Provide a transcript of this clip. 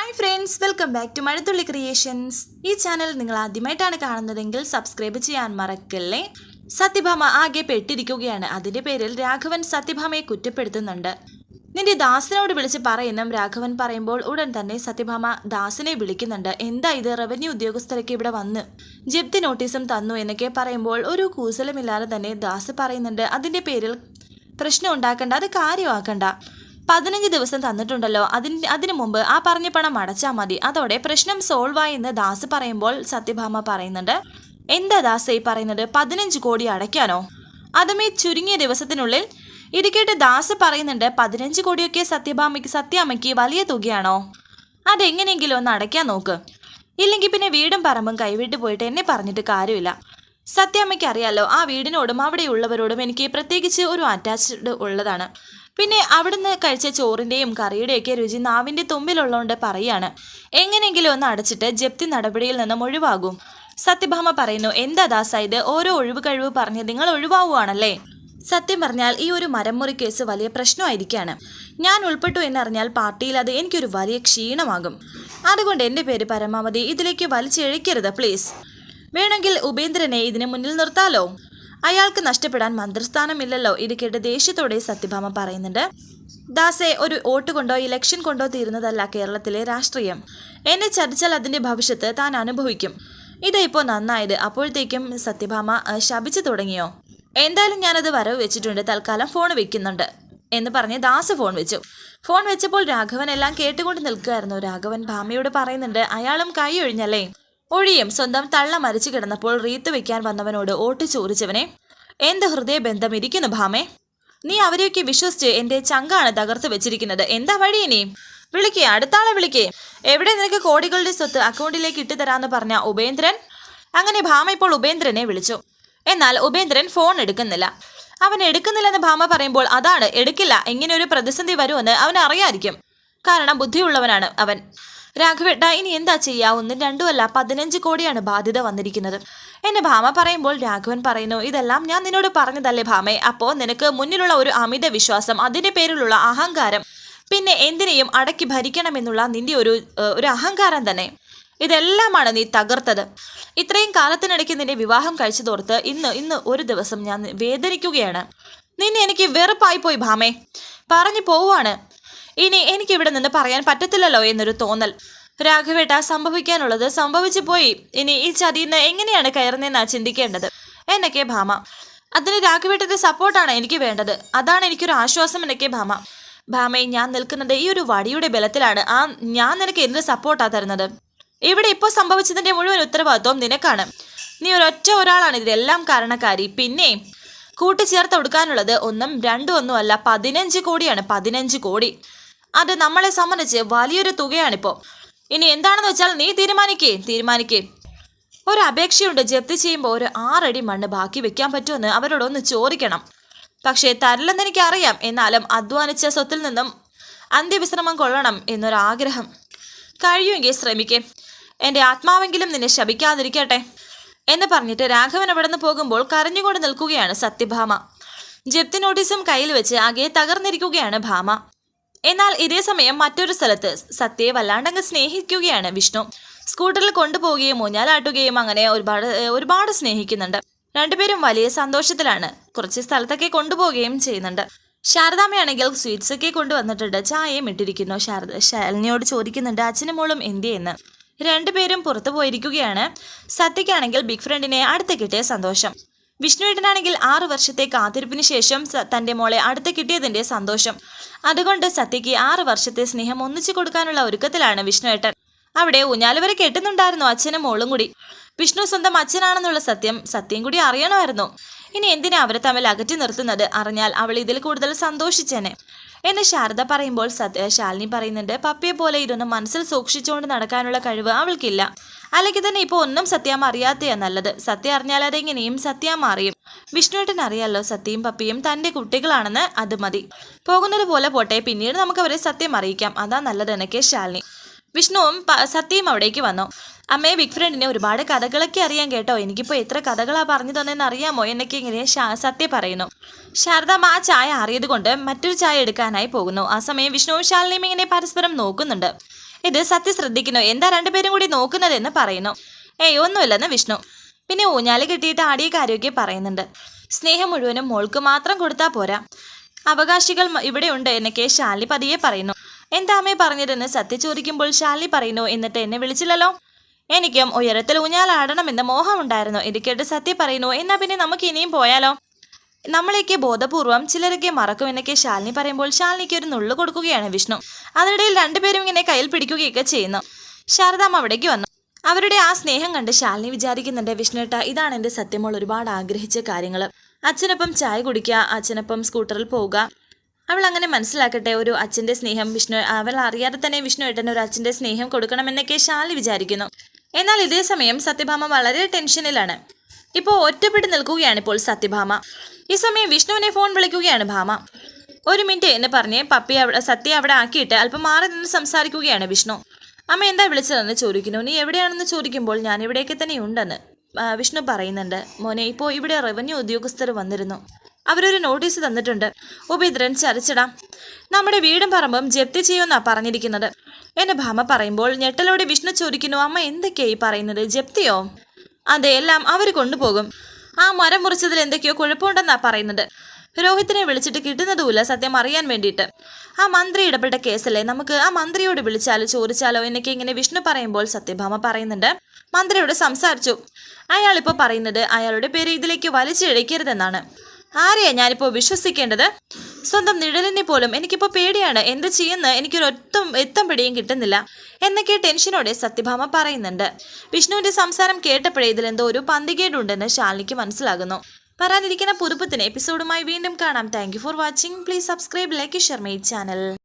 Hi friends welcome back to Mazhathulli creations ഈ channel നിങ്ങൾ ആദ്യമായിട്ടാണ് കാണുന്നതെങ്കിൽ സബ്സ്ക്രൈബ് ചെയ്യാൻ മറക്കല്ലേ? സത്യഭാമ ആകെ പെട്ടിരിക്കുകയാണ്. അതിന്റെ പേരിൽ രാഘവൻ സത്യഭാമയെ കുറ്റപ്പെടുത്തുന്നുണ്ട്. നിന്റെ ദാസനോട് വിളിച്ച് പറയുന്നും രാഘവൻ പറയുമ്പോൾ ഉടൻ തന്നെ സത്യഭാമ ദാസിനെ വിളിക്കുന്നുണ്ട്. എന്താ ഇത്? റവന്യൂ ഉദ്യോഗസ്ഥരൊക്കെ ഇവിടെ വന്ന് ജപ്തി നോട്ടീസും തന്നു എന്നൊക്കെ പറയുമ്പോൾ ഒരു കൂസലമില്ലാതെ തന്നെ ദാസ് പറയുന്നുണ്ട്. അതിന്റെ പേരിൽ പ്രശ്നം ഉണ്ടാക്കണ്ട അത് കാര്യമാക്കണ്ട. പതിനഞ്ച് ദിവസം തന്നിട്ടുണ്ടല്ലോ. അതിന് അതിനു മുമ്പ് ആ പറഞ്ഞ പണം അടച്ചാൽ മതി. അതോടെ പ്രശ്നം സോൾവ് ആയെന്ന് ദാസ് പറയുമ്പോൾ സത്യഭാമ പറയുന്നുണ്ട്. എന്താ ദാസ് ഈ പറയുന്നത്? പതിനഞ്ച് കോടി അടയ്ക്കാനോ? അതും ഈ ചുരുങ്ങിയ ദിവസത്തിനുള്ളിൽ ഇരിക്കട്ടെ ദാസ് പറയുന്നുണ്ട് പതിനഞ്ച് കോടിയൊക്കെ സത്യഭാമയ്ക്ക് സത്യാമ്മയ്ക്ക് വലിയ തുകയാണോ? അതെങ്ങനെയെങ്കിലും ഒന്ന് അടയ്ക്കാൻ നോക്ക്. ഇല്ലെങ്കിൽ പിന്നെ വീടും പറമ്പും കൈവിട്ട് പോയിട്ട് എന്നെ പറഞ്ഞിട്ട് കാര്യമില്ല. സത്യാമ്മയ്ക്ക് അറിയാലോ ആ വീടിനോടും അവിടെയുള്ളവരോടും എനിക്ക് പ്രത്യേകിച്ച് ഒരു അറ്റാച്ച്ഡ് ഉള്ളതാണ്. പിന്നെ അവിടുന്ന് കഴിച്ച ചോറിന്റെയും കറിയുടെയൊക്കെ രുചി നാവിന്റെ തുമ്പിലുള്ളതുകൊണ്ട് പറയാണ്. എങ്ങനെയെങ്കിലും ഒന്ന് അടച്ചിട്ട് ജപ്തി നടപടിയിൽ നിന്നും ഒഴിവാകും സത്യഭാമ പറയുന്നു എന്താ ദാസ ഇത്? ഓരോ ഒഴിവ് കഴിവ് പറഞ്ഞ് നിങ്ങൾ ഒഴിവാവുകയാണല്ലേ? സത്യം പറഞ്ഞാൽ ഈ ഒരു മരംമുറി കേസ് വലിയ പ്രശ്നമായിരിക്കാണ്. ഞാൻ ഉൾപ്പെട്ടു എന്നറിഞ്ഞാൽ പാർട്ടിയിൽ അത് എനിക്കൊരു വലിയ ക്ഷീണമാകും. അതുകൊണ്ട് എന്റെ പേര് പരമാവധി ഇതിലേക്ക് വലിച്ചെഴിക്കരുത് പ്ലീസ്. വേണമെങ്കിൽ ഉപേന്ദ്രനെ ഇതിന് മുന്നിൽ നിർത്താലോ? അയാൾക്ക് നഷ്ടപ്പെടാൻ മന്ത്രിസ്ഥാനമില്ലല്ലോ ഇത് ദേഷ്യത്തോടെ സത്യഭാമ പറയുന്നുണ്ട്. ദാസെ ഒരു വോട്ട് കൊണ്ടോ ഇലക്ഷൻ കൊണ്ടോ തീരുന്നതല്ല കേരളത്തിലെ രാഷ്ട്രീയം. എന്നെ ചതിച്ചാൽ അതിന്റെ ഭവിഷ്യത്ത് താൻ അനുഭവിക്കും. ഇതാ നന്നായത്. അപ്പോഴത്തേക്കും സത്യഭാമ ശപിച്ചു തുടങ്ങിയോ? എന്തായാലും ഞാനത് വരവ് വെച്ചിട്ടുണ്ട്. തൽക്കാലം ഫോൺ വെക്കുന്നുണ്ട് എന്ന് പറഞ്ഞ് ദാസ് ഫോൺ വെച്ചു. ഫോൺ വെച്ചപ്പോൾ രാഘവൻ എല്ലാം കേട്ടുകൊണ്ട് നിൽക്കുകയായിരുന്നു. രാഘവൻ ഭാമയോട് പറയുന്നുണ്ട് അയാളും കൈ ഒഴിഞ്ഞല്ലേ? ഒഴിയും സ്വന്തം തള്ള മരിച്ചു കിടന്നപ്പോൾ റീത്ത് വെക്കാൻ വന്നവനോട് ഓട്ട് ചോദിച്ചവനെ എന്ത് ഹൃദയബന്ധം ഇരിക്കുന്നു ഭാമേ? നീ അവരെയൊക്കെ വിശ്വസിച്ച് എന്റെ ചങ്കാണ് തകർത്ത് വെച്ചിരിക്കുന്നത്. എന്താ വഴി ഇനി? വിളിക്കേ അടുത്താളെ വിളിക്കേ. എവിടെ നിനക്ക് കോടികളുടെ സ്വത്ത് അക്കൗണ്ടിലേക്ക് ഇട്ടു തരാന്ന് പറഞ്ഞ ഉപേന്ദ്രൻ? അങ്ങനെ ഭാമ ഇപ്പോൾ ഉപേന്ദ്രനെ വിളിച്ചു. എന്നാൽ ഉപേന്ദ്രൻ ഫോൺ എടുക്കുന്നില്ല. അവൻ എടുക്കുന്നില്ലെന്ന് ഭാമ പറയുമ്പോൾ അതാണ് എടുക്കില്ല. എങ്ങനെ ഒരു പ്രതിസന്ധി വരുമെന്ന് അവൻ അറിയാതിരിക്കും കാരണം ബുദ്ധിയുള്ളവനാണ് അവൻ. രാഘവേട്ട ഇനി എന്താ ചെയ്യാ ഒന്നും രണ്ടുമല്ല പതിനഞ്ച് കോടിയാണ് ബാധ്യത വന്നിരിക്കുന്നത്. എന്നെ ഭാമ പറയുമ്പോൾ രാഘവൻ പറയുന്നു ഇതെല്ലാം ഞാൻ നിന്നോട് പറഞ്ഞതല്ലേ ഭാമേ? അപ്പോ നിനക്ക് മുന്നിലുള്ള ഒരു അമിത വിശ്വാസം അതിന്റെ പേരിലുള്ള അഹങ്കാരം പിന്നെ എന്തിനേയും അടക്കി ഭരിക്കണമെന്നുള്ള നിന്റെ ഒരു ഒരു അഹങ്കാരം തന്നെ. ഇതെല്ലാമാണ് നീ തകർത്തത്. ഇത്രയും കാലത്തിനിടയ്ക്ക് നിന്റെ വിവാഹം കഴിച്ചു കഴിച്ചതോർത്ത് ഇന്ന് ഇന്ന് ഒരു ദിവസം ഞാൻ വേദനിക്കുകയാണ്. നിന്നെ എനിക്ക് വെറുപ്പായി പോയി ഭാമേ. പറഞ്ഞു പോവാണ് ഇനി എനിക്ക് ഇവിടെ നിന്ന് പറയാൻ പറ്റത്തില്ലല്ലോ എന്നൊരു തോന്നൽ. രാഘവേട്ട സംഭവിക്കാനുള്ളത് സംഭവിച്ചു പോയി. ഇനി ഈ ചതിന്ന് എങ്ങനെയാണ് കയറുന്നതെന്നാ ചിന്തിക്കേണ്ടത്? എന്നൊക്കെ ഭാമ. അതിന് രാഘവേട്ടന്റെ സപ്പോർട്ടാണ് എനിക്ക് വേണ്ടത്. അതാണ് എനിക്കൊരു ആശ്വാസം എന്നൊക്കെ ഭാമ. ഭാമയെ ഞാൻ നിൽക്കുന്നത് ഈ ഒരു വടിയുടെ ബലത്തിലാണ്. ആ ഞാൻ നിനക്ക് എന്ത് സപ്പോർട്ടാ തരുന്നത്? ഇവിടെ ഇപ്പോൾ സംഭവിച്ചതിന്റെ മുഴുവൻ ഉത്തരവാദിത്വം നിനക്കാണ്. നീ ഒരൊറ്റ ഒരാളാണ് ഇതിലെല്ലാം കാരണക്കാരി. പിന്നെ കൂട്ടിച്ചേർത്ത് കൊടുക്കാനുള്ളത് ഒന്നും രണ്ടും ഒന്നും അല്ല പതിനഞ്ച് കോടിയാണ്. പതിനഞ്ച് കോടി. അത് നമ്മളെ സംബന്ധിച്ച് വലിയൊരു തുകയാണിപ്പോൾ ഇനി എന്താണെന്ന് വെച്ചാൽ നീ തീരുമാനിക്കേ തീരുമാനിക്കേ. ഒരു അപേക്ഷയുണ്ട് ജപ്തി ചെയ്യുമ്പോൾ ഒരു ആറടി മണ്ണ് ബാക്കി വെക്കാൻ പറ്റുമെന്ന് അവരോടൊന്ന് ചോദിക്കണം. പക്ഷേ തരില്ലെന്ന് എനിക്കറിയാം എന്നാലും അധ്വാനിച്ച സ്വത്തിൽ നിന്നും അന്ത്യവിശ്രമം കൊള്ളണം എന്നൊരാഗ്രഹം. കഴിയുമെങ്കിൽ ശ്രമിക്കേ. എന്റെ ആത്മാവെങ്കിലും നിന്നെ ശപിക്കാതിരിക്കട്ടെ. എന്ന് പറഞ്ഞിട്ട് രാഘവൻ അവിടെ നിന്ന് പോകുമ്പോൾ കരഞ്ഞുകൊണ്ട് നിൽക്കുകയാണ് സത്യഭാമ. ജപ്തി നോട്ടീസും കയ്യിൽ വെച്ച് ആകെ തകർന്നിരിക്കുകയാണ് ഭാമ. എന്നാൽ ഇതേ സമയം മറ്റൊരു സ്ഥലത്ത് സത്യയെ വല്ലാണ്ടങ്ങ് സ്നേഹിക്കുകയാണ് വിഷ്ണു. സ്കൂട്ടറിൽ കൊണ്ടുപോവുകയും ഊഞ്ഞാലാട്ടുകയും അങ്ങനെ ഒരുപാട് ഒരുപാട് സ്നേഹിക്കുന്നുണ്ട്. രണ്ടുപേരും വലിയ സന്തോഷത്തിലാണ്. കുറച്ച് സ്ഥലത്തൊക്കെ കൊണ്ടുപോവുകയും ചെയ്യുന്നുണ്ട്. ശാരദാമ്മയാണെങ്കിൽ സ്വീറ്റ്സ് ഒക്കെ കൊണ്ടുവന്നിട്ടുണ്ട്. ചായയും ഇട്ടിരിക്കുന്നു. ശാരദ ശാലിനിയോട് ചോദിക്കുന്നുണ്ട് അച്ഛനും മോളും എന്തിയെന്ന്? രണ്ടുപേരും പുറത്തു പോയിരിക്കുകയാണ്. സത്യയ്ക്കാണെങ്കിൽ ബിഗ് ഫ്രണ്ടിനെ അടുത്ത് കിട്ടിയ സന്തോഷം. വിഷ്ണുവേട്ടനാണെങ്കിൽ ആറു വർഷത്തെ കാത്തിരിപ്പിന് ശേഷം തന്റെ മോളെ അടുത്ത് കിട്ടിയതിന്റെ സന്തോഷം. അതുകൊണ്ട് സത്യയ്ക്ക് ആറു വർഷത്തെ സ്നേഹം ഒന്നിച്ചു കൊടുക്കാനുള്ള ഒരുക്കത്തിലാണ് വിഷ്ണുവേട്ടൻ. അവിടെ ഊഞ്ഞാൽ വരെ കെട്ടുന്നുണ്ടായിരുന്നു അച്ഛനും മോളും കൂടി. വിഷ്ണു സ്വന്തം അച്ഛനാണെന്നുള്ള സത്യം സത്യം കൂടി അറിയണമായിരുന്നു. ഇനി എന്തിനാ അവരെ തമ്മിൽ അകറ്റി നിർത്തുന്നത്? അറിഞ്ഞാൽ അവൾ ഇതിൽ കൂടുതൽ സന്തോഷിച്ചേനെ. എന്ന് ശാരദ പറയുമ്പോൾ സത്യ ശാലിനി പറയുന്നുണ്ട് പപ്പിയെ പോലെ ഇതൊന്നും മനസ്സിൽ സൂക്ഷിച്ചുകൊണ്ട് നടക്കാനുള്ള കഴിവ് അവൾക്കില്ല. അല്ലെങ്കിൽ തന്നെ ഇപ്പോൾ ഒന്നും സത്യം അറിയാത്തയാ നല്ലത്. സത്യം അറിഞ്ഞാൽ അതെങ്ങനെയും സത്യം അറിയും വിഷ്ണുവേട്ടൻ അറിയാലോ സത്യയും പപ്പിയും തന്റെ കുട്ടികളാണെന്ന് അത് മതി. പോകുന്നത് പോലെ പോട്ടെ പിന്നീട് നമുക്ക് അവരെ സത്യം അറിയിക്കാം. അതാ നല്ലത് എനിക്ക് ശാലിനി വിഷ്ണുവും സത്യയും അവിടേക്ക് വന്നു. അമ്മയെ ബിഗ് ഫ്രണ്ടിനെ ഒരുപാട് കഥകളൊക്കെ അറിയാൻ കേട്ടോ. എനിക്കിപ്പോൾ എത്ര കഥകളാ പറഞ്ഞു തന്നെന്ന് അറിയാമോ? എന്നൊക്കെ ഇങ്ങനെ സത്യ പറയുന്നു. ശാരദാമ്മ ആ ചായ അറിയതുകൊണ്ട് മറ്റൊരു ചായ എടുക്കാനായി പോകുന്നു. ആ സമയം വിഷ്ണുവും ശാലിനിയും ഇങ്ങനെ പരസ്പരം നോക്കുന്നുണ്ട്. ഇത് സത്യ ശ്രദ്ധിക്കുന്നു. എന്താ രണ്ടുപേരും കൂടി നോക്കുന്നതെന്ന് പറയുന്നു. ഏയ് ഒന്നുമില്ലെന്ന് വിഷ്ണു. പിന്നെ ഊഞ്ഞാൽ കിട്ടിയിട്ട് ആടിയ കാര്യമൊക്കെ പറയുന്നുണ്ട്. സ്നേഹം മുഴുവനും മോൾക്ക് മാത്രം കൊടുത്താൽ പോരാ. അവകാശികൾ ഇവിടെ ഇവിടെയുണ്ട് എന്നൊക്കെ ശാലി പതിയെ പറയുന്നു. എന്താ അമ്മേ പറഞ്ഞതെന്ന് സത്യ ചോദിക്കുമ്പോൾ ശാലി പറയുന്നു എന്നിട്ട് എന്നെ വിളിച്ചില്ലല്ലോ? എനിക്കും ഉയരത്തിൽ ഊഞ്ഞാലാടണമെന്ന് മോഹമുണ്ടായിരുന്നു. ഇത് കേട്ട് സത്യ പറയുന്നു എന്നാ പിന്നെ നമുക്ക് ഇനിയും പോയാലോ? നമ്മളെയൊക്കെ ബോധപൂർവം ചിലരൊക്കെ മറക്കും എന്നൊക്കെ ശാലിനി പറയുമ്പോൾ ശാലിനിക്ക് ഒരു നുള്ളു കൊടുക്കുകയാണ് വിഷ്ണു. അതിനിടയിൽ രണ്ടുപേരും ഇങ്ങനെ കയ്യിൽ പിടിക്കുകയൊക്കെ ചെയ്യുന്നു. ശാരദാമ്മ അവിടേക്ക് വന്നു. അവരുടെ ആ സ്നേഹം കണ്ട് ശാലിനി വിചാരിക്കുന്നുണ്ട് വിഷ്ണുട്ട ഇതാണ് എന്റെ സത്യമോൾ ഒരുപാട് ആഗ്രഹിച്ച കാര്യങ്ങൾ. അച്ഛനൊപ്പം ചായ കുടിക്കുക അച്ഛനൊപ്പം സ്കൂട്ടറിൽ പോവുക അവൾ അങ്ങനെ മനസ്സിലാക്കട്ടെ ഒരു അച്ഛന്റെ സ്നേഹം വിഷ്ണു അവൾ അറിയാതെ തന്നെ വിഷ്ണു ഏട്ടന് ഒരു അച്ഛന്റെ സ്നേഹം കൊടുക്കണമെന്നൊക്കെ ശാലി വിചാരിക്കുന്നു. എന്നാൽ ഇതേ സമയം സത്യഭാമ വളരെ ടെൻഷനിലാണ്. ഇപ്പോൾ ഒറ്റപ്പെട്ട് നിൽക്കുകയാണ് ഇപ്പോൾ സത്യഭാമ. ഈ സമയം വിഷ്ണുവിനെ ഫോൺ വിളിക്കുകയാണ് ഭാമ. ഒരു മിനിറ്റ് എന്ന് പറഞ്ഞ് പപ്പി അവിടെ സത്യ അവിടെ ആക്കിയിട്ട് അല്പം മാറി നിന്ന് സംസാരിക്കുകയാണ് വിഷ്ണു. അമ്മ എന്താ വിളിച്ചതെന്ന് ചോദിക്കുന്നു. നീ എവിടെയാണെന്ന് ചോദിക്കുമ്പോൾ ഞാൻ ഇവിടേക്ക് തന്നെ ഉണ്ടെന്ന് വിഷ്ണു പറയുന്നുണ്ട്. മോനെ ഇപ്പോൾ ഇവിടെ റവന്യൂ ഉദ്യോഗസ്ഥർ വന്നിരുന്നു. അവരൊരു നോട്ടീസ് തന്നിട്ടുണ്ട്. ഉപേന്ദ്രൻ ചരച്ചിടാം. നമ്മുടെ വീടും പറമ്പും ജപ്തി ചെയ്യുമെന്നാ പറഞ്ഞിരിക്കുന്നത്. എന്നെ ഭാമ പറയുമ്പോൾ ഞെട്ടലോടെ വിഷ്ണു ചോദിക്കുന്നു അമ്മ എന്തൊക്കെയായി പറയുന്നത്? ജപ്തിയോ? അതെ എല്ലാം അവർ കൊണ്ടുപോകും. ആ മരം മുറിച്ചതിൽ എന്തൊക്കെയോ കുഴപ്പമുണ്ടെന്നാ പറയുന്നത്. രോഹിത്തിനെ വിളിച്ചിട്ട് കിട്ടുന്നതുമില്ല സത്യം അറിയാൻ വേണ്ടിയിട്ട്. ആ മന്ത്രി ഇടപെട്ട കേസല്ലേ? നമുക്ക് ആ മന്ത്രിയോട് വിളിച്ചാലോ ചോദിച്ചാലോ എന്നൊക്കെ ഇങ്ങനെ വിഷ്ണു പറയുമ്പോൾ സത്യഭാമ പറയുന്നുണ്ട്. മന്ത്രിയോട് സംസാരിച്ചു. അയാൾ ഇപ്പോൾ പറയുന്നത് അയാളുടെ പേര് ഇതിലേക്ക് വലിച്ചിഴക്കരുതെന്നാണ് ആരെയാ ഞാനിപ്പോൾ വിശ്വസിക്കേണ്ടത്? സ്വന്തം നിഴലിനെ പോലും എനിക്കിപ്പോൾ പേടിയാണ്. എന്ത് ചെയ്യുന്ന എനിക്കൊരു ഒത്തും എത്തം പിടിയും കിട്ടുന്നില്ല. എന്നൊക്കെ ടെൻഷനോടെ സത്യഭാമ പറയുന്നുണ്ട്. വിഷ്ണുവിന്റെ സംസാരം കേട്ടപ്പോഴേ ഇതിലെന്തോ ഒരു പന്തികേടുണ്ടെന്ന് ശാലിനിക്ക് മനസ്സിലാകുന്നു. വരാനിരിക്കുന്ന പുതുപ്പത്തിന് എപ്പിസോഡുമായി വീണ്ടും കാണാം. Thank for watching please subscribe like share my channel